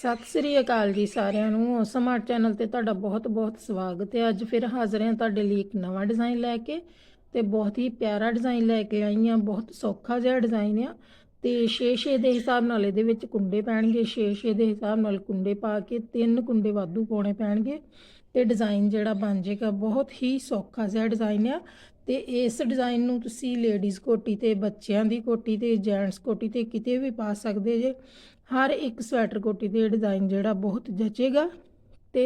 ਸਤਿ ਸ੍ਰੀ ਅਕਾਲ ਜੀ ਸਾਰਿਆਂ ਨੂੰ। ਸਮਾਰਟ ਚੈਨਲ ਤੇ ਤੁਹਾਡਾ ਬਹੁਤ-ਬਹੁਤ ਸਵਾਗਤ ਹੈ। ਅੱਜ ਫਿਰ ਹਾਜ਼ਰ ਹਾਂ ਤੁਹਾਡੇ ਲਈ ਇੱਕ ਨਵਾਂ ਡਿਜ਼ਾਈਨ ਲੈ ਕੇ ਤੇ ਬਹੁਤ ਹੀ ਪਿਆਰਾ ਡਿਜ਼ਾਈਨ ਲੈ ਕੇ ਆਈ ਹਾਂ। ਬਹੁਤ ਸੌਖਾ ਜਿਹਾ ਡਿਜ਼ਾਈਨ ਆ ਤੇ 6-6 ਦੇ ਹਿਸਾਬ ਨਾਲ ਇਹਦੇ ਵਿੱਚ ਕੁੰਡੇ ਪੈਣਗੇ। 6-6 ਦੇ ਹਿਸਾਬ ਨਾਲ ਕੁੰਡੇ ਪਾ ਕੇ ਤਿੰਨ ਕੁੰਡੇ ਵਾਧੂ ਪਾਉਣੇ ਪੈਣਗੇ ਤੇ ਡਿਜ਼ਾਈਨ ਜਿਹੜਾ ਬਣ ਜਾਏਗਾ ਬਹੁਤ ਹੀ ਸੌਖਾ ਜਿਹਾ ਡਿਜ਼ਾਈਨ ਆ ਤੇ ਇਸ ਡਿਜ਼ਾਈਨ ਨੂੰ ਤੁਸੀਂ ਲੇਡੀਜ਼ ਕੋਟੀ ਤੇ ਬੱਚਿਆਂ ਦੀ ਕੋਟੀ ਤੇ ਜੈਂਟਸ ਕੋਟੀ ਤੇ ਕਿਤੇ ਵੀ ਪਾ ਸਕਦੇ ਜੇ। ਹਰ ਇੱਕ ਸਵੈਟਰ ਕੋਟੀ ਦੇ ਡਿਜ਼ਾਈਨ ਜਿਹੜਾ ਬਹੁਤ ਜਚੇਗਾ ਤੇ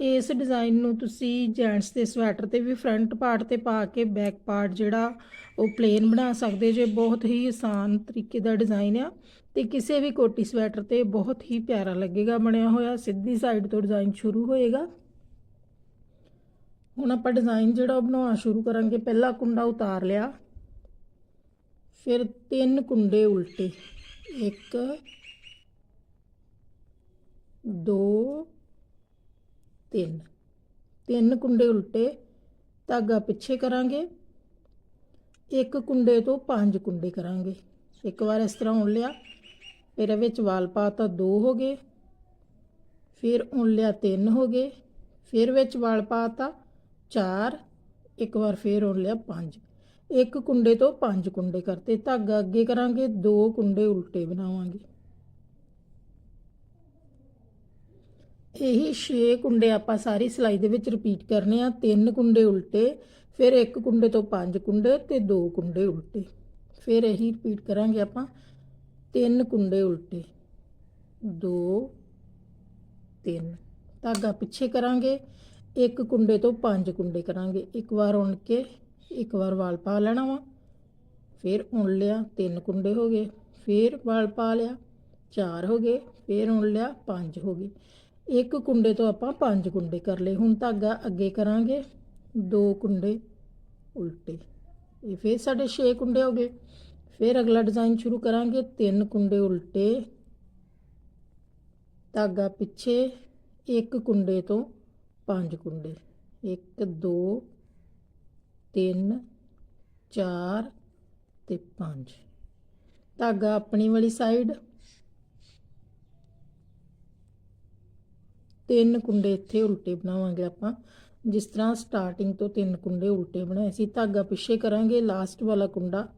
ਇਸ ਡਿਜ਼ਾਈਨ ਨੂੰ ਤੁਸੀਂ ਜੈਂਟਸ ਦੇ ਸਵੈਟਰ ਤੇ ਵੀ ਫਰੰਟ ਪਾਰਟ ਤੇ ਪਾ ਕੇ ਬੈਕ ਪਾਰਟ ਜਿਹੜਾ ਉਹ ਪਲੇਨ ਬਣਾ ਸਕਦੇ ਜੇ, ਬਹੁਤ ਹੀ ਆਸਾਨ ਤਰੀਕੇ ਦਾ ਡਿਜ਼ਾਈਨ ਆ ਤੇ ਕਿਸੇ ਵੀ ਕੋਟੀ ਸਵੈਟਰ ਤੇ ਬਹੁਤ ਹੀ ਪਿਆਰਾ ਲੱਗੇਗਾ, ਬਣਿਆ ਹੋਇਆ ਸਿੱਧੀ ਸਾਈਡ ਤੋਂ ਡਿਜ਼ਾਈਨ ਸ਼ੁਰੂ ਹੋਏਗਾ। ਹੁਣ ਆਪਾਂ ਡਿਜ਼ਾਈਨ ਜਿਹੜਾ ਉਹ ਬਣਾਉਣਾ ਸ਼ੁਰੂ ਕਰਾਂਗੇ, ਪਹਿਲਾ ਕੁੰਡਾ ਉਤਾਰ ਲਿਆ, ਫਿਰ ਤਿੰਨ ਕੁੰਡੇ ਉਲਟੇ, ਇੱਕ ਦੋ, ਤਿੰਨ। ਤਿੰਨ ਕੁੰਡੇ ਉਲਟੇ, ਧਾਗਾ ਪਿੱਛੇ ਕਰਾਂਗੇ। ਇੱਕ ਕੁੰਡੇ ਤੋਂ ਪੰਜ ਕੁੰਡੇ ਕਰਾਂਗੇ। ਇੱਕ ਵਾਰ ਇਸ ਤਰ੍ਹਾਂ ਉਣ ਲਿਆ। ਫਿਰ ਵਿੱਚ ਵਾਲ ਪਾਤਾ ਦੋ ਹੋ ਗਏ। ਫਿਰ ਉਣ ਲਿਆ ਤਿੰਨ ਹੋ ਗਏ। ਫਿਰ ਵਿੱਚ ਵਾਲ ਪਾਤਾ ਚਾਰ। ਇੱਕ ਵਾਰ ਫਿਰ ਉਣ ਲਿਆ ਪੰਜ। ਇੱਕ ਕੁੰਡੇ ਤੋਂ ਪੰਜ ਕੁੰਡੇ ਕਰਤੇ। ਧਾਗਾ ਅੱਗੇ ਕਰਾਂਗੇ। ਦੋ ਕੁੰਡੇ ਉਲਟੇ ਬਣਾਵਾਂਗੇ। ਇਹੀ 6 ਕੁੰਡੇ ਆਪਾਂ ਸਾਰੀ ਸਿਲਾਈ ਦੇ ਵਿੱਚ ਰਿਪੀਟ ਕਰਨੇ ਆ। ਤਿੰਨ ਕੁੰਡੇ ਉਲਟੇ, ਫਿਰ ਇੱਕ ਕੁੰਡੇ ਤੋਂ ਪੰਜ ਕੁੰਡੇ ਤੇ ਦੋ ਕੁੰਡੇ ਉਲਟੇ। ਫਿਰ ਇਹੀ ਰਿਪੀਟ ਕਰਾਂਗੇ ਆਪਾਂ। ਤਿੰਨ ਕੁੰਡੇ ਉਲਟੇ। ਦੋ, ਤਿੰਨ। ਧਾਗਾ ਪਿੱਛੇ ਕਰਾਂਗੇ। ਇੱਕ ਕੁੰਡੇ ਤੋਂ ਪੰਜ ਕੁੰਡੇ ਕਰਾਂਗੇ। ਇੱਕ ਵਾਰ ਉਣ ਕੇ, ਇੱਕ ਵਾਰ ਵਾਲ ਪਾ ਲੈਣਾ ਵਾ। ਫਿਰ ਉਣ ਲਿਆ, ਤਿੰਨ ਕੁੰਡੇ ਹੋ ਗਏ। ਫਿਰ ਵਾਲ ਪਾ ਲਿਆ, ਚਾਰ ਹੋ ਗਏ। ਫਿਰ ਉਣ ਲਿਆ, ਪੰਜ ਹੋ ਗਏ। ਇੱਕ ਕੁੰਡੇ ਤੋਂ ਆਪਾਂ ਪੰਜ ਕੁੰਡੇ ਕਰ ਲਏ। ਹੁਣ ਧਾਗਾ ਅੱਗੇ ਕਰਾਂਗੇ। ਦੋ ਕੁੰਡੇ ਉਲਟੇ। ਇਹ ਫਿਰ ਸਾਡੇ 6 ਕੁੰਡੇ ਹੋ ਗਏ। ਫਿਰ ਅਗਲਾ ਡਿਜ਼ਾਈਨ ਸ਼ੁਰੂ ਕਰਾਂਗੇ। ਤਿੰਨ ਕੁੰਡੇ ਉਲਟੇ। ਧਾਗਾ ਪਿੱਛੇ। ਇੱਕ ਕੁੰਡੇ ਤੋਂ ਪੰਜ ਕੁੰਡੇ। 1 2 3 4 ਤੇ 5 ਧਾਗਾ ਆਪਣੀ ਵਾਲੀ ਸਾਈਡ ਤਿੰਨ ਕੁੰਡੇ ਇੱਥੇ ਉਲਟੇ ਬਣਾਵਾਂਗੇ ਆਪਾਂ। ਜਿਸ ਤਰ੍ਹਾਂ ਸਟਾਰਟਿੰਗ ਤੋਂ ਤਿੰਨ ਕੁੰਡੇ ਉਲਟੇ ਬਣਾਏ ਸੀ ਧਾਗਾ ਪਿੱਛੇ ਕਰਾਂਗੇ ਲਾਸਟ ਵਾਲਾ ਕੁੰਡਾ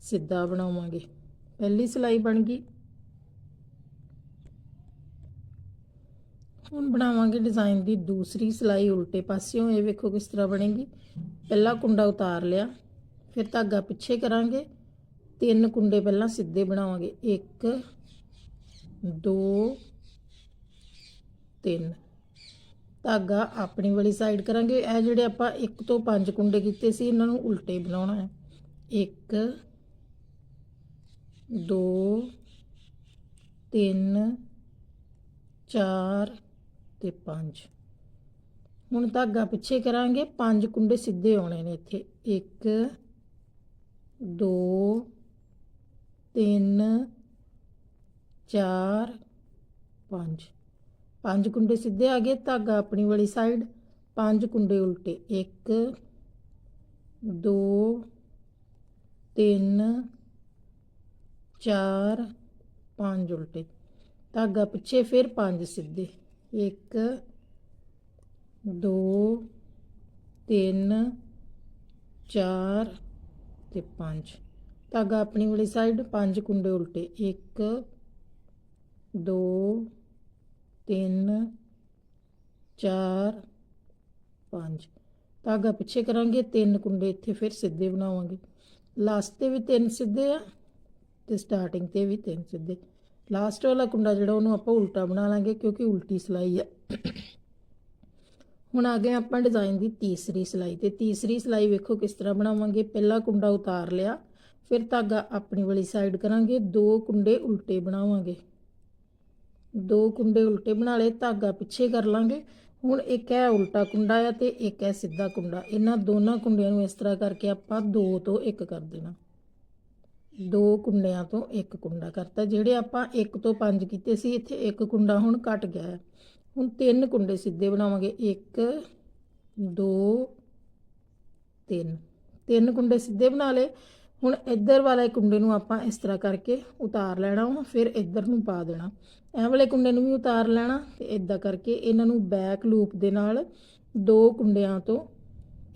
ਸਿੱਧਾ ਬਣਾਵਾਂਗੇ। ਪਹਿਲੀ ਸਿਲਾਈ ਬਣ ਗਈ। ਹੁਣ ਬਣਾਵਾਂਗੇ ਡਿਜ਼ਾਈਨ ਦੀ ਦੂਸਰੀ ਸਿਲਾਈ ਉਲਟੇ ਪਾਸਿਓਂ, ਇਹ ਵੇਖੋ ਕਿਸ ਤਰ੍ਹਾਂ ਬਣੇਗੀ। ਪਹਿਲਾ ਕੁੰਡਾ ਉਤਾਰ ਲਿਆ, ਫਿਰ ਧਾਗਾ ਪਿੱਛੇ ਕਰਾਂਗੇ। ਤਿੰਨ ਕੁੰਡੇ ਪਹਿਲਾਂ ਸਿੱਧੇ ਬਣਾਵਾਂਗੇ। 1 2 3 ਧਾਗਾ ਆਪਣੀ ਵਾਲੀ ਸਾਈਡ ਕਰਾਂਗੇ। ਇਹ ਜਿਹੜੇ ਆਪਾਂ 1 ਤੋਂ 5 ਕੁੰਡੇ ਕੀਤੇ ਸੀ, ਇਹਨਾਂ ਨੂੰ ਉਲਟੇ ਬਣਾਉਣਾ ਹੈ। 1 2 3 4 ਤੇ 5 ਹੁਣ ਧਾਗਾ ਪਿੱਛੇ ਕਰਾਂਗੇ। ਪੰਜ ਕੁੰਡੇ ਸਿੱਧੇ ਆਉਣੇ ਨੇ ਇੱਥੇ। 1 2 3 4 5 ਪੰਜ ਕੁੰਡੇ ਸਿੱਧੇ ਆ ਗਏ, ਧਾਗਾ ਆਪਣੀ ਵਾਲੀ ਸਾਈਡ ਪੰਜ ਕੁੰਡੇ ਉਲਟੇ। 1 2 3 4 5 ਉਲਟੇ। ਧਾਗਾ ਪਿੱਛੇ, ਫਿਰ ਪੰਜ ਸਿੱਧੇ। 1 2 3 4 ਤੇ 5 ਧਾਗਾ ਆਪਣੀ ਵਾਲੀ ਸਾਈਡ ਪੰਜ ਕੁੰਡੇ ਉਲਟੇ। 1 2 3 4 5 ਧਾਗਾ ਪਿੱਛੇ ਕਰਾਂਗੇ, ਤਿੰਨ ਕੁੰਡੇ ਇੱਥੇ ਫਿਰ ਸਿੱਧੇ ਬਣਾਵਾਂਗੇ। ਲਾਸਟ ਤੇ ਵੀ ਤਿੰਨ ਸਿੱਧੇ ਆ ਤੇ ਸਟਾਰਟਿੰਗ ਤੇ ਵੀ ਤਿੰਨ ਸਿੱਧੇ। ਲਾਸਟ ਵਾਲਾ ਕੁੰਡਾ ਜਿਹੜਾ ਉਹਨੂੰ ਆਪਾਂ ਉਲਟਾ ਬਣਾ ਲਾਂਗੇ ਕਿਉਂਕਿ ਉਲਟੀ ਸਿਲਾਈ ਆ। ਹੁਣ ਆ ਗਏ ਆਪਾਂ ਡਿਜ਼ਾਈਨ ਦੀ ਤੀਸਰੀ ਸਿਲਾਈ ਤੇ ਤੀਸਰੀ ਸਿਲਾਈ ਵੇਖੋ ਕਿਸ ਤਰ੍ਹਾਂ ਬਣਾਵਾਂਗੇ। ਪਹਿਲਾ ਕੁੰਡਾ ਉਤਾਰ ਲਿਆ, ਫਿਰ ਧਾਗਾ ਆਪਣੀ ਵਾਲੀ ਸਾਈਡ ਕਰਾਂਗੇ, ਦੋ ਕੁੰਡੇ ਉਲਟੇ ਬਣਾਵਾਂਗੇ। ਦੋ ਕੁੰਡੇ ਉਲਟੇ ਬਣਾ ਲਏ, ਧਾਗਾ ਪਿੱਛੇ ਕਰ ਲਾਂਗੇ। ਹੁਣ ਇੱਕ ਹੈ ਉਲਟਾ ਕੁੰਡਾ ਆ ਤੇ ਇੱਕ ਹੈ ਸਿੱਧਾ ਕੁੰਡਾ। ਇਹਨਾਂ ਦੋਨਾਂ ਕੁੰਡਿਆਂ ਨੂੰ ਇਸ ਤਰ੍ਹਾਂ ਕਰਕੇ ਆਪਾਂ ਦੋ ਤੋਂ ਇੱਕ ਕਰ ਦੇਣਾ। ਦੋ ਕੁੰਡਿਆਂ ਤੋਂ ਇੱਕ ਕੁੰਡਾ ਕਰਤਾ। ਜਿਹੜੇ ਆਪਾਂ ਇੱਕ ਤੋਂ ਪੰਜ ਕੀਤੇ ਸੀ, ਇੱਥੇ ਇੱਕ ਕੁੰਡਾ ਹੁਣ ਘਟ ਗਿਆ ਹੈ ਹੁਣ ਤਿੰਨ ਕੁੰਡੇ ਸਿੱਧੇ ਬਣਾਵਾਂਗੇ। 1 2 3 ਤਿੰਨ ਕੁੰਡੇ ਸਿੱਧੇ ਬਣਾ ਲਏ। ਹੁਣ ਇੱਧਰ ਵਾਲੇ ਕੁੰਡੇ ਨੂੰ ਆਪਾਂ ਇਸ ਤਰ੍ਹਾਂ ਕਰਕੇ ਉਤਾਰ ਲੈਣਾ ਵਾ, ਫਿਰ ਇੱਧਰ ਨੂੰ ਪਾ ਦੇਣਾ। ਇਹ ਵਾਲੇ ਕੁੰਡੇ ਨੂੰ ਵੀ ਉਤਾਰ ਲੈਣਾ ਤੇ ਇਦਾਂ ਕਰਕੇ ਇਹਨਾਂ ਨੂੰ ਬੈਕ ਲੂਪ ਦੇ ਨਾਲ ਦੋ ਕੁੰਡਿਆਂ ਤੋਂ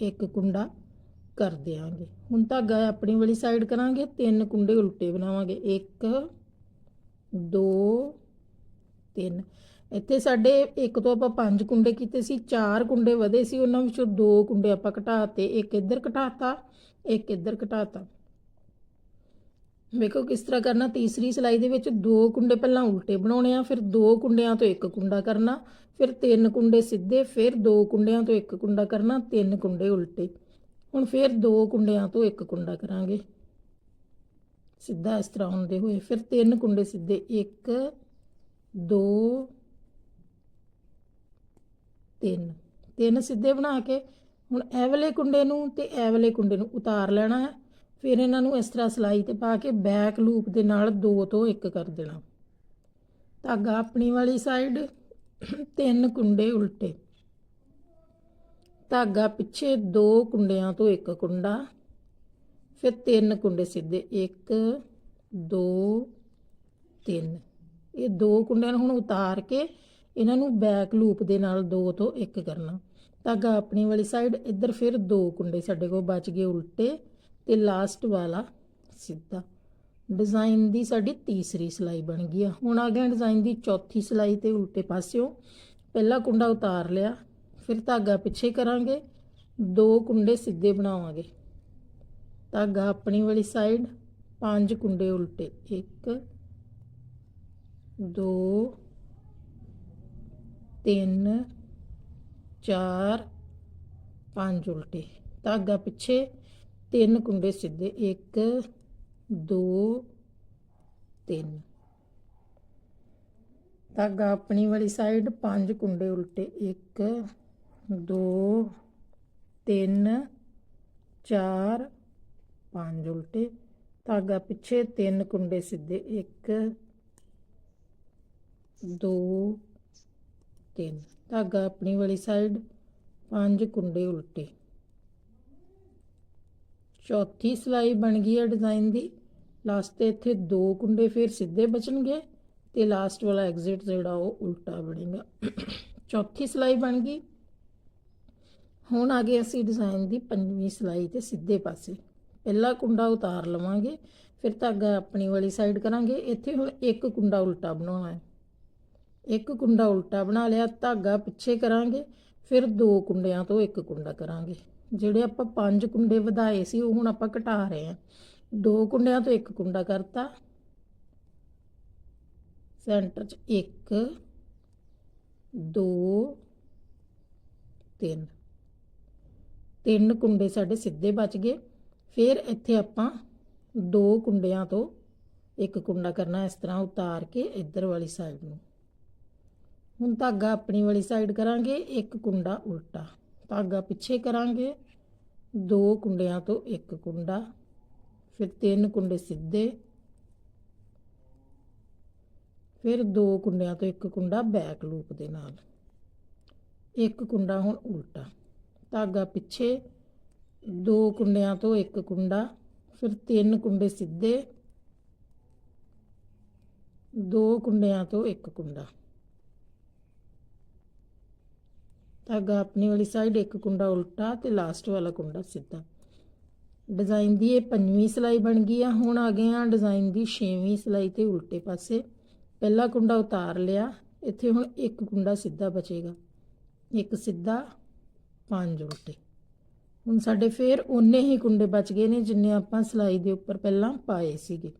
ਇੱਕ ਕੁੰਡਾ ਕਰ ਦਿਆਂਗੇ। ਹੁਣ ਧਾਗਾ ਆਪਣੀ ਵਾਲੀ ਸਾਈਡ ਕਰਾਂਗੇ, ਤਿੰਨ ਕੁੰਡੇ ਉਲਟੇ ਬਣਾਵਾਂਗੇ। 1 2 3 ਇੱਥੇ ਸਾਡੇ ਇੱਕ ਤੋਂ ਆਪਾਂ ਪੰਜ ਕੁੰਡੇ ਕੀਤੇ ਸੀ, ਚਾਰ ਕੁੰਡੇ ਵਧੇ ਸੀ, ਉਹਨਾਂ ਵਿੱਚੋਂ ਦੋ ਕੁੰਡੇ ਆਪਾਂ ਘਟਾਤੇ ਇੱਕ ਇੱਧਰ ਘਟਾਤਾ, ਇੱਕ ਇੱਧਰ ਘਟਾਤਾ। ਵੇਖੋ ਕਿਸ ਤਰ੍ਹਾਂ ਕਰਨਾ? ਤੀਸਰੀ ਸਿਲਾਈ ਦੇ ਵਿੱਚ ਦੋ ਕੁੰਡੇ ਪਹਿਲਾਂ ਉਲਟੇ ਬਣਾਉਣੇ ਆ, ਫਿਰ ਦੋ ਕੁੰਡਿਆਂ ਤੋਂ ਇੱਕ ਕੁੰਡਾ ਕਰਨਾ, ਫਿਰ ਤਿੰਨ ਕੁੰਡੇ ਸਿੱਧੇ, ਫਿਰ ਦੋ ਕੁੰਡਿਆਂ ਤੋਂ ਇੱਕ ਕੁੰਡਾ ਕਰਨਾ, ਤਿੰਨ ਕੁੰਡੇ ਉਲਟੇ। ਹੁਣ ਫਿਰ ਦੋ ਕੁੰਡਿਆਂ ਤੋਂ ਇੱਕ ਕੁੰਡਾ ਕਰਾਂਗੇ। ਸਿੱਧਾ ਇਸ ਤਰ੍ਹਾਂ ਹੁੰਦੇ ਹੋਏ ਫਿਰ ਤਿੰਨ ਕੁੰਡੇ ਸਿੱਧੇ 1 2 3 ਤਿੰਨ ਸਿੱਧੇ ਬਣਾ ਕੇ ਹੁਣ ਇਹ ਵਾਲੇ ਕੁੰਡੇ ਨੂੰ ਤੇ ਇਹ ਵਾਲੇ ਕੁੰਡੇ ਨੂੰ ਉਤਾਰ ਲੈਣਾ ਹੈ। ਫਿਰ ਇਹਨਾਂ ਨੂੰ ਇਸ ਤਰ੍ਹਾਂ ਸਲਾਈ ਤੇ ਪਾ ਕੇ ਬੈਕ ਲੂਪ ਦੇ ਨਾਲ ਦੋ ਤੋਂ ਇੱਕ ਕਰ ਦੇਣਾ। ਧਾਗਾ ਆਪਣੀ ਵਾਲੀ ਸਾਈਡ ਤਿੰਨ ਕੁੰਡੇ ਉਲਟੇ। ਧਾਗਾ ਪਿੱਛੇ ਦੋ ਕੁੰਡਿਆਂ ਤੋਂ ਇੱਕ ਕੁੰਡਾ, ਫਿਰ ਤਿੰਨ ਕੁੰਡੇ ਸਿੱਧੇ 1 2 3 ਇਹ ਦੋ ਕੁੰਡਿਆਂ ਨੂੰ ਹੁਣ ਉਤਾਰ ਕੇ ਇਹਨਾਂ ਨੂੰ ਬੈਕ ਲੂਪ ਦੇ ਨਾਲ ਦੋ ਤੋਂ ਇੱਕ ਕਰਨਾ। ਧਾਗਾ ਆਪਣੀ ਵਾਲੀ ਸਾਈਡ ਇੱਧਰ ਫਿਰ ਦੋ ਕੁੰਡੇ ਸਾਡੇ ਕੋਲ ਬਚ ਗਏ ਉਲਟੇ। ਤੇ ਲਾਸਟ ਵਾਲਾ ਸਿੱਧਾ। ਡਿਜ਼ਾਈਨ ਦੀ ਸਾਡੀ ਤੀਸਰੀ ਸਿਲਾਈ ਬਣ ਗਈ ਆ। ਹੁਣ ਆ ਗਿਆ ਡਿਜ਼ਾਈਨ ਦੀ ਚੌਥੀ ਸਿਲਾਈ ਤੇ ਉਲਟੇ ਪਾਸਿਓਂ। ਪਹਿਲਾ ਕੁੰਡਾ ਉਤਾਰ ਲਿਆ, ਫਿਰ ਧਾਗਾ ਪਿੱਛੇ ਕਰਾਂਗੇ, ਦੋ ਕੁੰਡੇ ਸਿੱਧੇ ਬਣਾਵਾਂਗੇ। ਧਾਗਾ ਆਪਣੀ ਵਾਲੀ ਸਾਈਡ ਪੰਜ ਕੁੰਡੇ ਉਲਟੇ 1 2 3 4 5 ਉਲਟੇ। ਧਾਗਾ ਪਿੱਛੇ ਤਿੰਨ ਕੁੰਡੇ ਸਿੱਧੇ 1 2 3 ਧਾਗਾ ਆਪਣੀ ਵਾਲੀ ਸਾਈਡ ਪੰਜ ਕੁੰਡੇ ਉਲਟੇ 1 2 3 4 5 ਉਲਟੇ। ਧਾਗਾ ਪਿੱਛੇ ਤਿੰਨ ਕੁੰਡੇ ਸਿੱਧੇ 1 2 3 ਧਾਗਾ ਆਪਣੀ ਵਾਲੀ ਸਾਈਡ ਪੰਜ ਕੁੰਡੇ ਉਲਟੇ। ਚੌਥੀ ਸਲਾਈ ਬਣ ਗਈ ਹੈ ਡਿਜ਼ਾਈਨ ਦੀ। ਲਾਸਟ ਤੇ ਇੱਥੇ ਦੋ ਕੁੰਡੇ ਫਿਰ ਸਿੱਧੇ ਬਚਣਗੇ ਤੇ ਲਾਸਟ ਵਾਲਾ ਐਗਜ਼ਿਟ ਜਿਹੜਾ ਉਹ ਉਲਟਾ ਬਣੇਗਾ। ਚੌਥੀ ਸਲਾਈ ਬਣ ਗਈ। ਹੁਣ ਆ ਗਏ ਅਸੀਂ ਡਿਜ਼ਾਈਨ ਦੀ ਪੰਜਵੀਂ ਸਲਾਈ ਤੇ ਸਿੱਧੇ ਪਾਸੇ। ਪਹਿਲਾ ਕੁੰਡਾ ਉਤਾਰ ਲਵਾਂਗੇ, ਫਿਰ ਧਾਗਾ ਆਪਣੀ ਵਾਲੀ ਸਾਈਡ ਕਰਾਂਗੇ। ਇੱਥੇ ਹੁਣ ਇੱਕ ਕੁੰਡਾ ਉਲਟਾ ਬਣਾਉਣਾ ਹੈ। ਇੱਕ ਕੁੰਡਾ ਉਲਟਾ ਬਣਾ ਲਿਆ, ਧਾਗਾ ਪਿੱਛੇ ਕਰਾਂਗੇ, ਫਿਰ ਦੋ ਕੁੰਡਿਆਂ ਤੋਂ ਇੱਕ ਕੁੰਡਾ ਕਰਾਂਗੇ। ਜਿਹੜੇ ਆਪਾਂ ਪੰਜ ਕੁੰਡੇ ਵਧਾਏ ਸੀ, ਉਹ ਹੁਣ ਆਪਾਂ ਘਟਾ ਰਹੇ ਹਾਂ। ਦੋ ਕੁੰਡਿਆਂ ਤੋਂ ਇੱਕ ਕੁੰਡਾ ਕਰਤਾ। ਸੈਂਟਰ 'ਚ 1 2 3 ਤਿੰਨ ਕੁੰਡੇ ਸਾਡੇ ਸਿੱਧੇ ਬਚ ਗਏ। ਫਿਰ ਇੱਥੇ ਆਪਾਂ ਦੋ ਕੁੰਡਿਆਂ ਤੋਂ ਇੱਕ ਕੁੰਡਾ ਕਰਨਾ, ਇਸ ਤਰ੍ਹਾਂ ਉਤਾਰ ਕੇ ਇੱਧਰ ਵਾਲੀ ਸਾਈਡ ਨੂੰ। ਹੁਣ ਧਾਗਾ ਆਪਣੀ ਵਾਲੀ ਸਾਈਡ ਕਰਾਂਗੇ, ਇੱਕ ਕੁੰਡਾ ਉਲਟਾ। ਧਾਗਾ ਪਿੱਛੇ ਕਰਾਂਗੇ। ਦੋ ਕੁੰਡਿਆਂ ਤੋਂ ਇੱਕ ਕੁੰਡਾ, ਫਿਰ ਤਿੰਨ ਕੁੰਡੇ ਸਿੱਧੇ, ਫਿਰ ਦੋ ਕੁੰਡਿਆਂ ਤੋਂ ਇੱਕ ਕੁੰਡਾ ਬੈਕ ਲੂਪ ਦੇ ਨਾਲ। ਇੱਕ ਕੁੰਡਾ ਹੁਣ ਉਲਟਾ, ਧਾਗਾ ਪਿੱਛੇ, ਦੋ ਕੁੰਡਿਆਂ ਤੋਂ ਇੱਕ ਕੁੰਡਾ, ਫਿਰ ਤਿੰਨ ਕੁੰਡੇ ਸਿੱਧੇ, ਦੋ ਕੁੰਡਿਆਂ ਤੋਂ ਇੱਕ ਕੁੰਡਾ। ਧਾਗਾ ਆਪਣੀ ਵਾਲੀ ਸਾਈਡ ਇੱਕ ਕੁੰਡਾ ਉਲਟਾ ਤੇ ਲਾਸਟ ਵਾਲਾ ਕੁੰਡਾ ਸਿੱਧਾ। ਡਿਜ਼ਾਈਨ ਦੀ ਇਹ ਪੰਜਵੀਂ ਸਲਾਈ ਬਣ ਗਈ ਆ। ਹੁਣ ਆ ਗਏ ਆ ਡਿਜ਼ਾਈਨ ਦੀ ਛੇਵੀਂ ਸਲਾਈ ਤੇ ਉਲਟੇ ਪਾਸੇ। ਪਹਿਲਾ ਕੁੰਡਾ ਉਤਾਰ ਲਿਆ। ਇੱਥੇ ਹੁਣ ਇੱਕ ਕੁੰਡਾ ਸਿੱਧਾ ਬਚੇਗਾ। ਇੱਕ ਸਿੱਧਾ, ਪੰਜ ਉਲਟੇ। ਹੁਣ ਸਾਡੇ ਫੇਰ ਉਨੇ ਹੀ ਕੁੰਡੇ ਬਚ ਗਏ ਨੇ ਜਿੰਨੇ ਆਪਾਂ ਸਲਾਈ ਦੇ ਉੱਪਰ ਪਹਿਲਾਂ ਪਾਏ ਸੀਗੇ।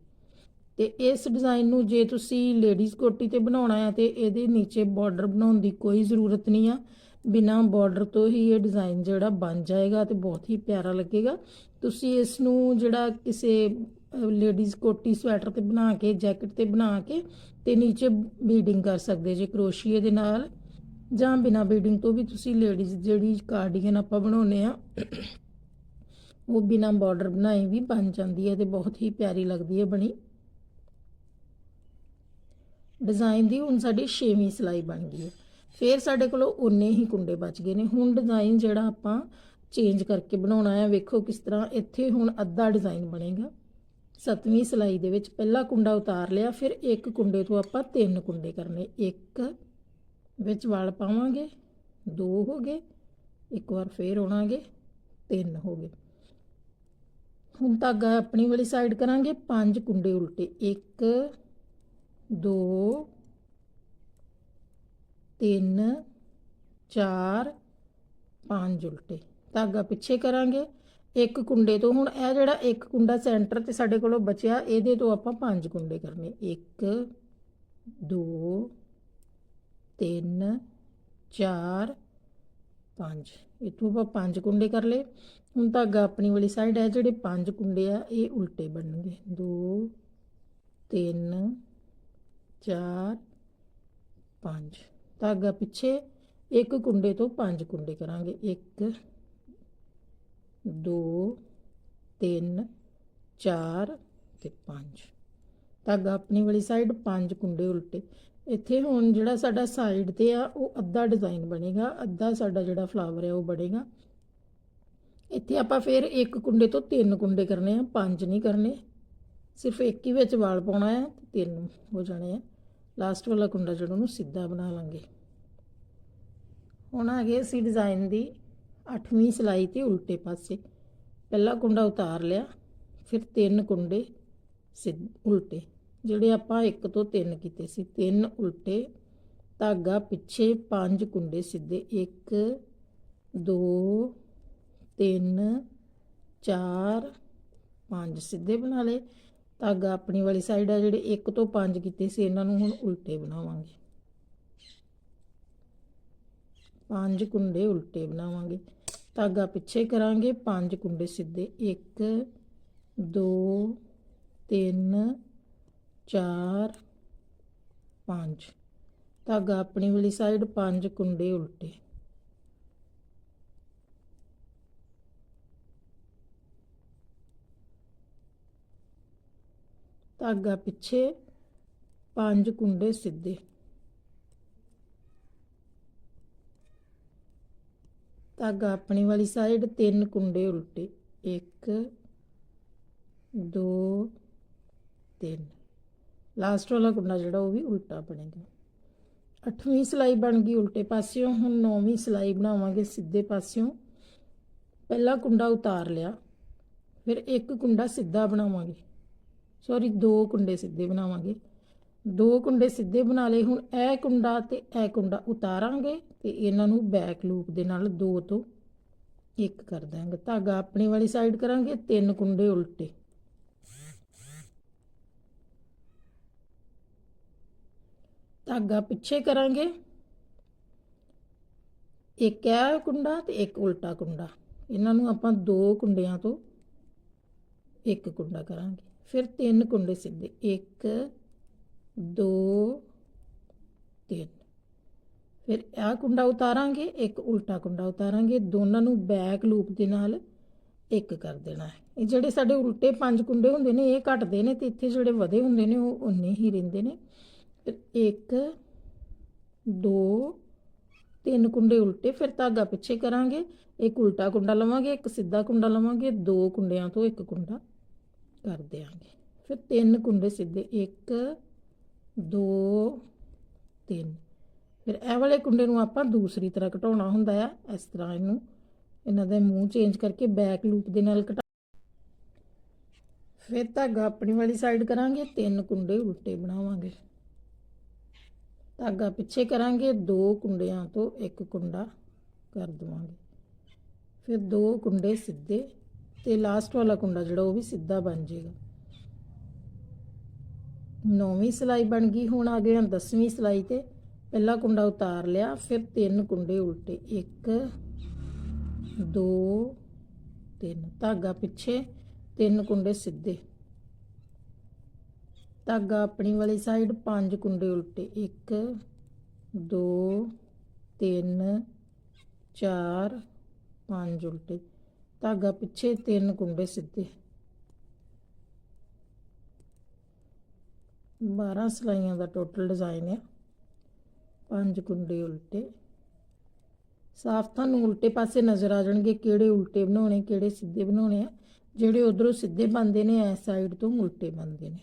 ਤੇ ਇਸ ਡਿਜ਼ਾਈਨ ਨੂੰ ਜੇ ਤੁਸੀਂ ਲੇਡੀਜ਼ ਕੋਟੀ ਤੇ ਬਣਾਉਣਾ ਹੈ ਤੇ ਇਹਦੇ ਨੀਚੇ ਬਾਰਡਰ ਬਣਾਉਣ ਦੀ ਕੋਈ ਜ਼ਰੂਰਤ ਨਹੀਂ ਆ। ਬਿਨਾ ਬਾਰਡਰ ਤੋਂ ਹੀ ਇਹ ਡਿਜ਼ਾਈਨ ਜਿਹੜਾ ਬਣ ਜਾਏਗਾ ਤੇ ਬਹੁਤ ਹੀ ਪਿਆਰਾ ਲੱਗੇਗਾ। ਤੁਸੀਂ ਇਸ ਨੂੰ ਜਿਹੜਾ ਕਿਸੇ ਲੇਡੀਜ਼ ਕੋਟੀ ਸਵੈਟਰ ਤੇ ਬਣਾ ਕੇ ਜੈਕਟ ਤੇ ਬਣਾ ਕੇ ਤੇ ਨੀਚੇ ਬੀਡਿੰਗ ਕਰ ਸਕਦੇ ਜੇ ਕਰੋਸ਼ੀਏ ਦੇ ਨਾਲ ਜਾਂ ਬਿਨਾ ਬੀਡਿੰਗ ਤੋਂ ਵੀ ਤੁਸੀਂ ਲੇਡੀਜ਼ ਜਿਹੜੀ ਕਾਰਡੀਗਨ ਆਪਾਂ ਬਣਾਉਨੇ ਆ ਉਹ ਬਿਨਾ ਬਾਰਡਰ ਬਣਾਈ ਵੀ ਬਣ ਜਾਂਦੀ ਹੈ ਤੇ ਬਹੁਤ ਹੀ ਪਿਆਰੀ ਲੱਗਦੀ ਹੈ ਬਣੀ। ਡਿਜ਼ਾਈਨ ਦੀ ਹੁਣ ਸਾਡੀ 6ਵੀਂ ਸਲਾਈ ਬਣ ਗਈ ਹੈ। ਫਿਰ ਸਾਡੇ ਕੋਲ ਉਨੇ ਹੀ ਕੁੰਡੇ ਬਚ ਗਏ ਨੇ। ਹੁਣ ਡਿਜ਼ਾਈਨ ਜਿਹੜਾ ਆਪਾਂ ਚੇਂਜ ਕਰਕੇ ਬਣਾਉਣਾ ਹੈ ਵੇਖੋ ਕਿਸ ਤਰ੍ਹਾਂ ਇੱਥੇ ਹੁਣ ਅੱਧਾ ਡਿਜ਼ਾਈਨ ਬਣੇਗਾ। ਸੱਤਵੀਂ ਸਲਾਈ ਦੇ ਵਿੱਚ ਪਹਿਲਾ ਕੁੰਡਾ ਉਤਾਰ ਲਿਆ, ਫਿਰ ਇੱਕ ਕੁੰਡੇ ਤੋਂ ਆਪਾਂ ਤਿੰਨ ਕੁੰਡੇ ਕਰਨੇ। ਇੱਕ ਵਿੱਚ ਵਲ ਪਾਵਾਂਗੇ, ਦੋ ਹੋ ਗਏ, ਇੱਕ ਵਾਰ ਫੇਰ ਹੋਣਾਗੇ ਤਿੰਨ ਹੋ ਗਏ। ਹੁਣ ਧਾਗਾ ਆਪਣੀ ਵਾਲੀ ਸਾਈਡ ਕਰਾਂਗੇ, ਪੰਜ ਕੁੰਡੇ ਉਲਟੇ। 1 2 3 4 5 ਉਲਟੇ। ਧਾਗਾ ਪਿੱਛੇ ਕਰਾਂਗੇ। ਇੱਕ ਕੁੰਡੇ ਤੋਂ ਹੁਣ ਇਹ ਜਿਹੜਾ ਇੱਕ ਕੁੰਡਾ ਸੈਂਟਰ ਤੇ ਸਾਡੇ ਕੋਲੋਂ ਬਚਿਆ, ਇਹਦੇ ਤੋਂ ਆਪਾਂ ਪੰਜ ਕੁੰਡੇ ਕਰਨੇ। 1 2 3 4 5 ਇੱਥੋਂ ਆਪਾਂ ਪੰਜ ਕੁੰਡੇ ਕਰ ਲਏ। ਹੁਣ ਧਾਗਾ ਆਪਣੀ ਵਾਲੀ ਸਾਈਡ ਹੈ, ਜਿਹੜੇ ਪੰਜ ਕੁੰਡੇ ਆ, ਇਹ ਉਲਟੇ ਬਣਨਗੇ। 2 3 4 5 ਧਾਗਾ ਪਿੱਛੇ ਇੱਕ ਕੁੰਡੇ ਤੋਂ ਪੰਜ ਕੁੰਡੇ ਕਰਾਂਗੇ। 1 2 3 4 ਤੇ 5 ਧਾਗਾ ਆਪਣੀ ਵਾਲੀ ਸਾਈਡ ਪੰਜ ਕੁੰਡੇ ਉਲਟੇ। ਇੱਥੇ ਹੁਣ ਜਿਹੜਾ ਸਾਡਾ ਸਾਈਡ ਤੇ ਆ, ਉਹ ਅੱਧਾ ਡਿਜ਼ਾਈਨ ਬਣੇਗਾ, ਅੱਧਾ ਸਾਡਾ ਜਿਹੜਾ ਫਲਾਵਰ ਹੈ ਉਹ ਬਣੇਗਾ। ਇੱਥੇ ਆਪਾਂ ਫਿਰ ਇੱਕ ਕੁੰਡੇ ਤੋਂ ਤਿੰਨ ਕੁੰਡੇ ਕਰਨੇ ਆ, ਪੰਜ ਨਹੀਂ ਕਰਨੇ। ਸਿਰਫ ਇੱਕ ਹੀ ਵਿੱਚ ਵਾਲ ਪਾਉਣਾ ਹੈ ਤੇ ਤਿੰਨ ਹੋ ਜਾਣੇ ਆ। ਲਾਸਟ ਵਾਲਾ ਕੁੰਡਾ ਜਿਹੜਾ ਉਹਨੂੰ ਸਿੱਧਾ ਬਣਾ ਲਾਂਗੇ। ਹੁਣ ਆ ਗਏ ਅਸੀਂ ਡਿਜ਼ਾਈਨ ਦੀ 8ਵੀਂ ਸਿਲਾਈ ਤੇ ਉਲਟੇ ਪਾਸੇ। ਪਹਿਲਾ ਕੁੰਡਾ ਉਤਾਰ ਲਿਆ, ਫਿਰ ਤਿੰਨ ਕੁੰਡੇ ਸਿੱਧ ਉਲਟੇ, ਜਿਹੜੇ ਆਪਾਂ ਇੱਕ ਤੋਂ ਤਿੰਨ ਕੀਤੇ ਸੀ। ਤਿੰਨ ਉਲਟੇ, ਧਾਗਾ ਪਿੱਛੇ ਪੰਜ ਕੁੰਡੇ ਸਿੱਧੇ। 1 2 3 4 5 ਸਿੱਧੇ ਬਣਾ ਲਏ। ਧਾਗਾ ਆਪਣੀ ਵਾਲੀ ਸਾਈਡ ਆ ਜਿਹੜੇ ਇੱਕ ਤੋਂ ਪੰਜ ਕੀਤੇ ਸੀ, ਇਹਨਾਂ ਨੂੰ ਹੁਣ ਉਲਟੇ ਬਣਾਵਾਂਗੇ। ਪੰਜ ਕੁੰਡੇ ਉਲਟੇ ਬਣਾਵਾਂਗੇ। ਧਾਗਾ ਪਿੱਛੇ ਕਰਾਂਗੇ, ਪੰਜ ਕੁੰਡੇ ਸਿੱਧੇ। 1 2 3 4 5 ਧਾਗਾ ਆਪਣੀ ਵਾਲੀ ਸਾਈਡ ਪੰਜ ਕੁੰਡੇ ਉਲਟੇ। ਧਾਗਾ ਪਿੱਛੇ, ਪੰਜ ਕੁੰਡੇ ਸਿੱਧੇ। ਧਾਗਾ ਆਪਣੀ ਵਾਲੀ ਸਾਈਡ ਤਿੰਨ ਕੁੰਡੇ ਉਲਟੇ। 1 2 3 ਲਾਸਟ ਵਾਲਾ ਕੁੰਡਾ ਜਿਹੜਾ ਉਹ ਵੀ ਉਲਟਾ ਬਣੇਗਾ। ਅੱਠਵੀਂ ਸਲਾਈ ਬਣ ਗਈ ਉਲਟੇ ਪਾਸਿਓਂ। ਹੁਣ ਨੌਵੀਂ ਸਲਾਈ ਬਣਾਵਾਂਗੇ ਸਿੱਧੇ ਪਾਸਿਓਂ। ਪਹਿਲਾ ਕੁੰਡਾ ਉਤਾਰ ਲਿਆ। ਫਿਰ ਇੱਕ ਕੁੰਡਾ ਸਿੱਧਾ ਬਣਾਵਾਂਗੇ। ਸੌਰੀ, ਦੋ ਕੁੰਡੇ ਸਿੱਧੇ ਬਣਾਵਾਂਗੇ। ਦੋ ਕੁੰਡੇ ਸਿੱਧੇ ਬਣਾ ਲਏ। ਹੁਣ ਇਹ ਕੁੰਡਾ ਤੇ ਇਹ ਕੁੰਡਾ ਉਤਾਰਾਂਗੇ ਤੇ ਇਹਨਾਂ ਨੂੰ ਬੈਕ ਲੂਪ ਦੇ ਨਾਲ ਦੋ ਤੋਂ ਇੱਕ ਕਰ ਦਾਂਗੇ ਧਾਗਾ ਆਪਣੀ ਵਾਲੀ ਸਾਈਡ ਕਰਾਂਗੇ, ਤਿੰਨ ਕੁੰਡੇ ਉਲਟੇ। ਧਾਗਾ ਪਿੱਛੇ ਕਰਾਂਗੇ। ਇੱਕ ਇਹ ਕੁੰਡਾ ਤੇ ਇੱਕ ਉਲਟਾ ਕੁੰਡਾ। ਇਹਨਾਂ ਨੂੰ ਆਪਾਂ ਦੋ ਕੁੰਡਿਆਂ ਤੋਂ ਇੱਕ ਕੁੰਡਾ ਕਰਾਂਗੇ। ਫਿਰ ਤਿੰਨ ਕੁੰਡੇ ਸਿੱਧੇ 1 2 3 ਫਿਰ ਇਹ ਕੁੰਡਾ ਉਤਾਰਾਂਗੇ, ਇੱਕ ਉਲਟਾ ਕੁੰਡਾ ਉਤਾਰਾਂਗੇ, ਦੋਨਾਂ ਨੂੰ ਬੈਕ ਲੂਪ ਦੇ ਨਾਲ ਇੱਕ ਕਰ ਦੇਣਾ ਹੈ। ਇਹ ਜਿਹੜੇ ਸਾਡੇ ਉਲਟੇ ਪੰਜ ਕੁੰਡੇ ਹੁੰਦੇ ਨੇ, ਇਹ ਘਟਦੇ ਨੇ ਤੇ ਇੱਥੇ ਜਿਹੜੇ ਵਧੇ ਹੁੰਦੇ ਨੇ, ਉਹ ਉਨੇ ਹੀ ਰਹਿੰਦੇ ਨੇ। ਫਿਰ 1 2 ਤਿੰਨ ਕੁੰਡੇ ਉਲਟੇ ਫਿਰ ਧਾਗਾ ਪਿੱਛੇ ਕਰਾਂਗੇ, ਇੱਕ ਉਲਟਾ ਕੁੰਡਾ ਲਵਾਂਗੇ, ਇੱਕ ਸਿੱਧਾ ਕੁੰਡਾ ਲਵਾਂਗੇ, ਦੋ ਕੁੰਡਿਆਂ ਤੋਂ ਇੱਕ ਕੁੰਡਾ। ਕਰ ਦਿਆਂਗੇ। ਫਿਰ ਤਿੰਨ ਕੁੰਡੇ ਸਿੱਧੇ 1 2 3 ਫਿਰ ਇਹ ਵਾਲੇ ਕੁੰਡੇ ਨੂੰ ਆਪਾਂ ਦੂਸਰੀ ਤਰ੍ਹਾਂ ਘਟਾਉਣਾ ਹੁੰਦਾ ਆ, ਇਸ ਤਰ੍ਹਾਂ ਇਹਨੂੰ, ਇਹਨਾਂ ਦਾ ਮੂੰਹ ਚੇਂਜ ਕਰਕੇ ਬੈਕ ਲੂਪ ਦੇ ਨਾਲ ਘਟਾ ਫਿਰ ਧਾਗਾ ਆਪਣੀ ਵਾਲੀ ਸਾਈਡ ਕਰਾਂਗੇ, ਤਿੰਨ ਕੁੰਡੇ ਉਲਟੇ ਬਣਾਵਾਂਗੇ। ਧਾਗਾ ਪਿੱਛੇ ਕਰਾਂਗੇ, ਦੋ ਕੁੰਡਿਆਂ ਤੋਂ ਇੱਕ ਕੁੰਡਾ ਕਰ ਦਵਾਂਗੇ। ਫਿਰ ਦੋ ਕੁੰਡੇ ਸਿੱਧੇ ਤੇ ਲਾਸਟ ਵਾਲਾ ਕੁੰਡਾ ਜਿਹੜਾ ਉਹ ਵੀ ਸਿੱਧਾ ਬਣ ਜਾਏਗਾ। ਨੌਵੀਂ ਸਲਾਈ ਬਣ ਗਈ, ਹੁਣ ਆ ਗਏ ਹਾਂ 10ਵੀਂ ਸਲਾਈ ਤੇ। ਪਹਿਲਾ ਕੁੰਡਾ ਉਤਾਰ ਲਿਆ, ਫਿਰ ਤਿੰਨ ਕੁੰਡੇ ਉਲਟੇ 1 2 3 ਧਾਗਾ ਪਿੱਛੇ, ਤਿੰਨ ਕੁੰਡੇ ਸਿੱਧੇ। ਧਾਗਾ ਆਪਣੀ ਵਾਲੀ ਸਾਈਡ ਪੰਜ ਕੁੰਡੇ ਉਲਟੇ 1 2 3 4 5 ਉਲਟੇ। ਧਾਗਾ ਪਿੱਛੇ ਤਿੰਨ ਕੁੰਡੇ ਸਿੱਧੇ। 12 ਸਲਾਈਆਂ ਦਾ ਟੋਟਲ ਡਿਜ਼ਾਈਨ ਹੈ ਪੰਜ ਕੁੰਡੇ ਉਲਟੇ। ਸਾਫ਼ ਤੁਹਾਨੂੰ ਉਲਟੇ ਪਾਸੇ ਨਜ਼ਰ ਆ ਜਾਣਗੇ ਕਿਹੜੇ ਉਲਟੇ ਬਣਾਉਣੇ, ਕਿਹੜੇ ਸਿੱਧੇ ਬਣਾਉਣੇ ਆ। ਜਿਹੜੇ ਉਧਰੋਂ ਸਿੱਧੇ ਬਣਦੇ ਨੇ ਇਸ ਸਾਈਡ ਤੋਂ ਉਲਟੇ ਬਣਦੇ ਨੇ।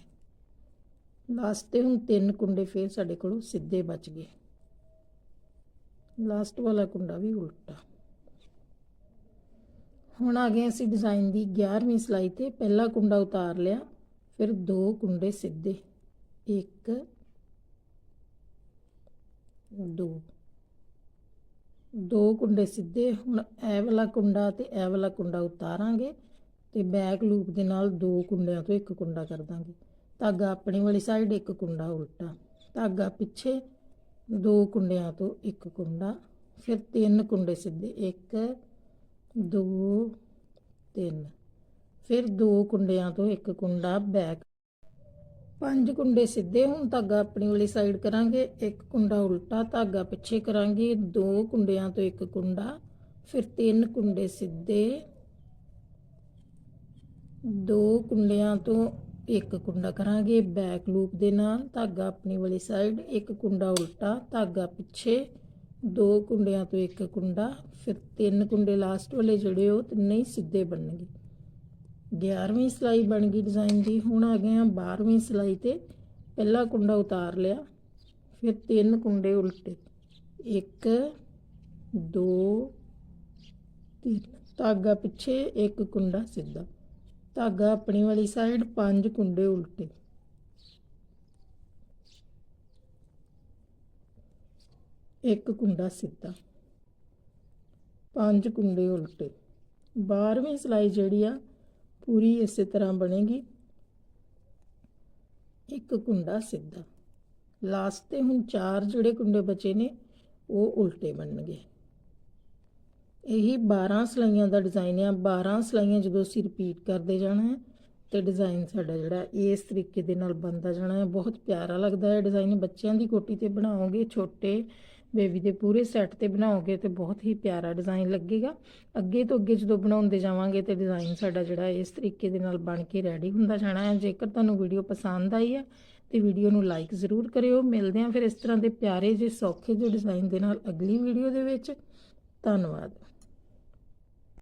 ਲਾਸਟ ਤੇ ਹੁਣ ਤਿੰਨ ਕੁੰਡੇ ਫੇਰ ਸਾਡੇ ਕੋਲੋਂ ਸਿੱਧੇ ਬਚ ਗਏ। ਲਾਸਟ ਵਾਲਾ ਕੁੰਡਾ ਵੀ ਉਲਟਾ। ਹੁਣ ਆ ਗਏ ਅਸੀਂ ਡਿਜ਼ਾਈਨ ਦੀ 11ਵੀਂ ਸਲਾਈ ਤੇ ਪਹਿਲਾ ਕੁੰਡਾ ਉਤਾਰ ਲਿਆ, ਫਿਰ ਦੋ ਕੁੰਡੇ ਸਿੱਧੇ, ਇੱਕ, ਦੋ। ਦੋ ਕੁੰਡੇ ਸਿੱਧੇ, ਹੁਣ ਇਹ ਵਾਲਾ ਕੁੰਡਾ ਤੇ ਇਹ ਵਾਲਾ ਕੁੰਡਾ ਉਤਾਰਾਂਗੇ ਤੇ ਬੈਕ ਲੂਪ ਦੇ ਨਾਲ ਦੋ ਕੁੰਡਿਆਂ ਤੋਂ ਇੱਕ ਕੁੰਡਾ ਕਰ ਦਾਂਗੇ। ਧਾਗਾ ਆਪਣੀ ਵਾਲੀ ਸਾਈਡ ਇੱਕ ਕੁੰਡਾ ਉਲਟਾ। ਧਾਗਾ ਪਿੱਛੇ ਦੋ ਕੁੰਡਿਆਂ ਤੋਂ ਇੱਕ ਕੁੰਡਾ, ਫਿਰ ਤਿੰਨ ਕੁੰਡੇ ਸਿੱਧੇ, ਇੱਕ ਦੋ, ਤਿੰਨ। ਫਿਰ ਦੋ ਕੁੰਡਿਆਂ ਤੋਂ ਇੱਕ ਕੁੰਡਾ ਬੈਕ ਪੰਜ ਕੁੰਡੇ ਸਿੱਧੇ ਹੁਣ, ਧਾਗਾ ਆਪਣੀ ਵਾਲੀ ਸਾਈਡ ਕਰਾਂਗੇ। ਇੱਕ ਕੁੰਡਾ ਉਲਟਾ, ਧਾਗਾ ਪਿੱਛੇ ਕਰਾਂਗੇ। ਦੋ ਕੁੰਡਿਆਂ ਤੋਂ ਇੱਕ ਕੁੰਡਾ। ਫਿਰ ਤਿੰਨ ਕੁੰਡੇ ਸਿੱਧੇ। ਦੋ ਕੁੰਡਿਆਂ ਤੋਂ ਇੱਕ ਕੁੰਡਾ ਕਰਾਂਗੇ ਬੈਕ ਲੂਪ ਦੇ ਨਾਲ। ਧਾਗਾ ਆਪਣੀ ਵਾਲੀ ਸਾਈਡ ਇੱਕ ਕੁੰਡਾ ਉਲਟਾ, ਧਾਗਾ ਪਿੱਛੇ। ਦੋ ਕੁੰਡਿਆਂ ਤੋਂ ਇੱਕ ਕੁੰਡਾ, ਫਿਰ ਤਿੰਨ ਕੁੰਡੇ ਲਾਸਟ ਵਾਲੇ ਜਿਹੜੇ ਉਹ ਤਿੰਨੇ ਹੀ ਸਿੱਧੇ ਬਣਨਗੇ। 11ਵੀਂ ਸਲਾਈ ਬਣ ਗਈ ਡਿਜ਼ਾਈਨ ਦੀ, ਹੁਣ ਆ ਗਏ ਆ 12ਵੀਂ ਸਲਾਈ ਤੇ ਪਹਿਲਾ ਕੁੰਡਾ ਉਤਾਰ ਲਿਆ, ਫਿਰ ਤਿੰਨ ਕੁੰਡੇ ਉਲਟੇ 1 2 3 ਧਾਗਾ ਪਿੱਛੇ ਇੱਕ ਕੁੰਡਾ ਸਿੱਧਾ, ਧਾਗਾ ਆਪਣੀ ਵਾਲੀ ਸਾਈਡ ਪੰਜ ਕੁੰਡੇ ਉਲਟੇ। ਇੱਕ ਕੁੰਡਾ ਸਿੱਧਾ, ਪੰਜ ਕੁੰਡੇ ਉਲਟੇ। 12ਵੀਂ ਸਲਾਈ ਜਿਹੜੀ ਆ, ਪੂਰੀ ਇਸੇ ਤਰ੍ਹਾਂ ਬਣੇਗੀ। ਇੱਕ ਕੁੰਡਾ ਸਿੱਧਾ। ਲਾਸਟ ਤੇ ਹੁਣ ਚਾਰ ਜਿਹੜੇ ਕੁੰਡੇ ਬਚੇ ਨੇ, ਉਹ ਉਲਟੇ ਬਣਨਗੇ। ਇਹੀ 12 ਸਲਾਈਆਂ ਦਾ ਡਿਜ਼ਾਈਨ ਆ। 12 ਸਲਾਈਆਂ ਜਦੋਂ ਅਸੀਂ ਰਿਪੀਟ ਕਰਦੇ ਜਾਣਾ ਹੈ, ਤੇ ਡਿਜ਼ਾਈਨ ਸਾਡਾ ਜਿਹੜਾ ਇਸ ਤਰੀਕੇ ਦੇ ਨਾਲ ਬਣਦਾ ਜਾਣਾ ਹੈ। ਬਹੁਤ ਪਿਆਰਾ ਲੱਗਦਾ ਹੈ ਡਿਜ਼ਾਈਨ। ਬੱਚਿਆਂ ਦੀ ਕੋਟੀ ਤੇ ਬਣਾਓਗੇ, ਛੋਟੇ ਬੇਬੀ ਦੇ ਪੂਰੇ ਸੈੱਟ ਤੇ ਬਣਾਓਗੇ ਤੇ ਬਹੁਤ ਹੀ ਪਿਆਰਾ ਡਿਜ਼ਾਈਨ ਲੱਗੇਗਾ। ਅੱਗੇ ਤੋਂ ਅੱਗੇ ਜਦੋਂ ਬਣਾਉਂਦੇ ਜਾਵਾਂਗੇ ਤੇ ਡਿਜ਼ਾਈਨ ਸਾਡਾ ਜਿਹੜਾ ਇਸ ਤਰੀਕੇ ਦੇ ਨਾਲ ਬਣ ਕੇ ਰੈਡੀ ਹੁੰਦਾ ਜਾਣਾ ਹੈ। ਜੇਕਰ ਤੁਹਾਨੂੰ ਵੀਡੀਓ ਪਸੰਦ ਆਈ ਹੈ ਤੇ ਵੀਡੀਓ ਨੂੰ ਲਾਈਕ ਜ਼ਰੂਰ ਕਰਿਓ। ਮਿਲਦੇ ਹਾਂ ਫਿਰ ਇਸ ਤਰ੍ਹਾਂ ਦੇ ਪਿਆਰੇ ਜੇ ਸੌਖੇ ਜਿਹੇ ਡਿਜ਼ਾਈਨ ਦੇ ਨਾਲ ਅਗਲੀ ਵੀਡੀਓ ਦੇ ਵਿੱਚ। ਧੰਨਵਾਦ।